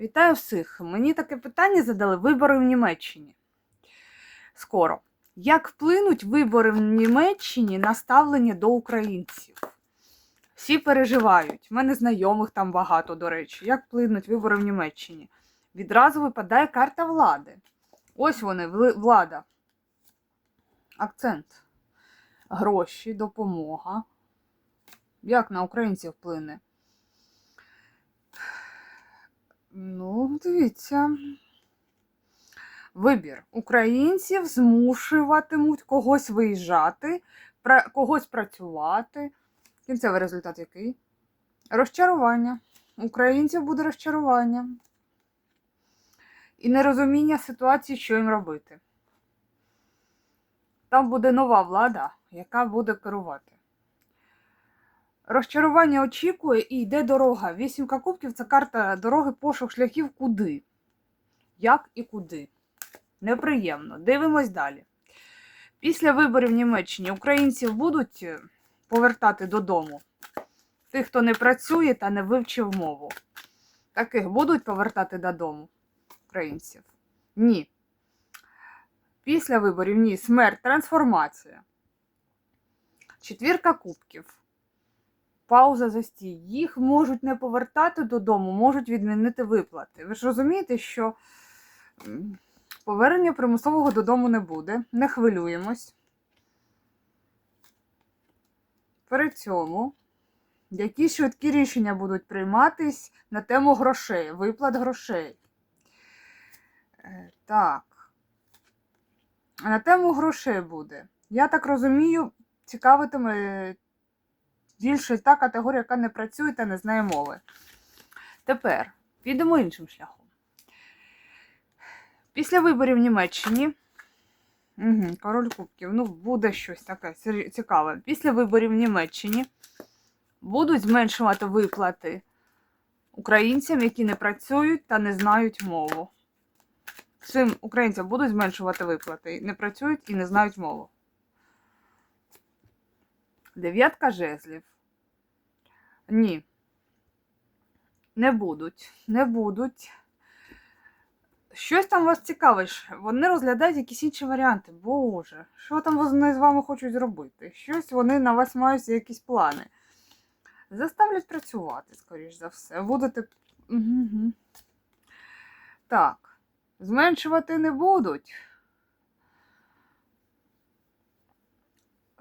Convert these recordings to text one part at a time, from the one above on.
Вітаю всіх! Мені таке питання задали вибори в Німеччині. Скоро. Як вплинуть вибори в Німеччині на ставлення до українців? Всі переживають. У мене знайомих там багато, до речі. Як вплинуть вибори в Німеччині? Відразу випадає карта влади. Ось вони, влада. Акцент. Гроші, допомога. Як на українців вплине? Ну, дивіться. Вибір. Українців змушуватимуть когось виїжджати, когось працювати. Кінцевий результат який? Розчарування. Українців буде розчарування. І нерозуміння ситуації, що їм робити. Там буде нова влада, яка буде керувати. Розчарування очікує і йде дорога. Вісімка кубків це карта дороги пошук шляхів куди. Як і куди. Неприємно. Дивимось далі. Після виборів в Німеччині українців будуть е, повертати додому. Тих, хто не працює та не вивчив мову. Таких будуть повертати додому українців? Ні. Після виборів ні. Смерть, трансформація. Четвірка кубків пауза застій. Їх можуть не повертати додому, можуть відмінити виплати. Ви ж розумієте, що повернення примусового додому не буде. Не хвилюємось. При цьому якісь швидкі рішення будуть прийматись на тему грошей, виплат грошей. Е, Так. На тему грошей буде. Я так розумію, цікавитиме більше та категорія, яка не працює та не знає мови. Тепер підемо іншим шляхом. Після виборів в Німеччині. Угу, король кубків. Ну, буде щось таке цікаве. Після виборів в Німеччині будуть зменшувати виплати українцям, які не працюють та не знають мову. Цим українцям будуть зменшувати виплати, не працюють і не знають мову. Дев'ятка жезлів. Ні. Не будуть. Не будуть. Щось там вас цікавить. Вони розглядають якісь інші варіанти. Боже, що там вони з вами хочуть зробити? Щось вони на вас мають якісь плани. Заставлять працювати, скоріш за все. Будете. Угу. Так. Зменшувати не будуть.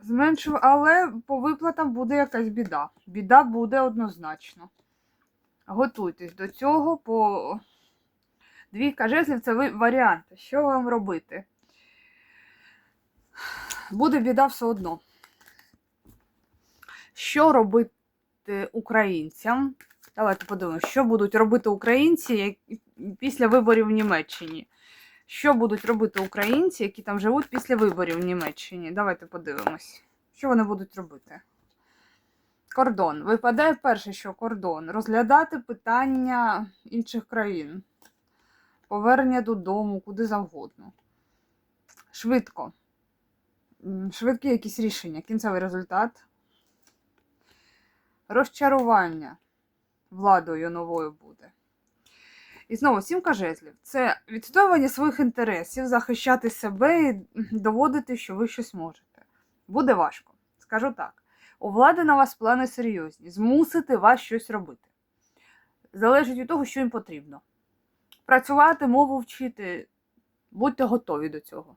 Зменшив, але по виплатам буде якась біда. Біда буде однозначно. Готуйтесь до цього, по двійка жезлів це варіант. Що вам робити? Буде біда все одно. Що робити українцям? Давайте подивимося, що будуть робити українці після виборів в Німеччині. Що будуть робити українці, які там живуть після виборів в Німеччині? Давайте подивимось. Що вони будуть робити? Кордон. Випадає перше, що кордон. Розглядати питання інших країн. Повернення додому, куди завгодно. Швидко. Швидкі якісь рішення. Кінцевий результат. Розчарування владою новою буде. І знову сімка жезлів. Це відстоювання своїх інтересів, захищати себе і доводити, що ви щось можете. Буде важко. Скажу так. У влади на вас плани серйозні. Змусити вас щось робити. Залежить від того, що їм потрібно. Працювати, мову вчити. Будьте готові до цього.